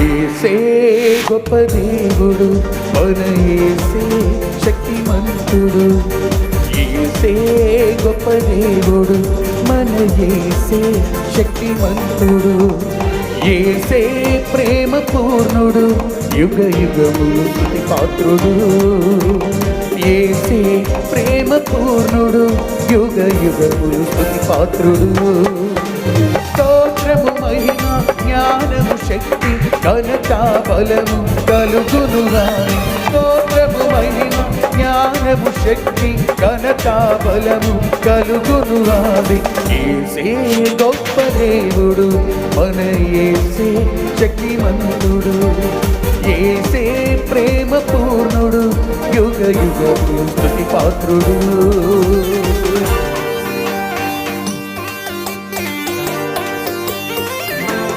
ఏసే గొప్ప దేవుడు మన ఏసే శక్తిమంతుడు. ఏసే గొప్ప దేవుడు మన ఏసే శక్తిమంతుడు. ఏసే ప్రేమ పూర్ణుడు యుగ యుగములు స్తుతి పాత్రుడు ఏసే ప్రేమ పూర్ణుడు యుగ యుగములు స్తుతి పాత్రుడు కనకాబలము ఘనత బలము స్తోత్రము మహిమ జ్ఞానము శక్తి కనకాబలము బలము ఏసే గొప్ప దేవుడు మన ఏసే శక్తిమంతుడు. ఏసే ప్రేమ పూర్ణుడు యుగ యుగ స్థుతి పాత్రుడు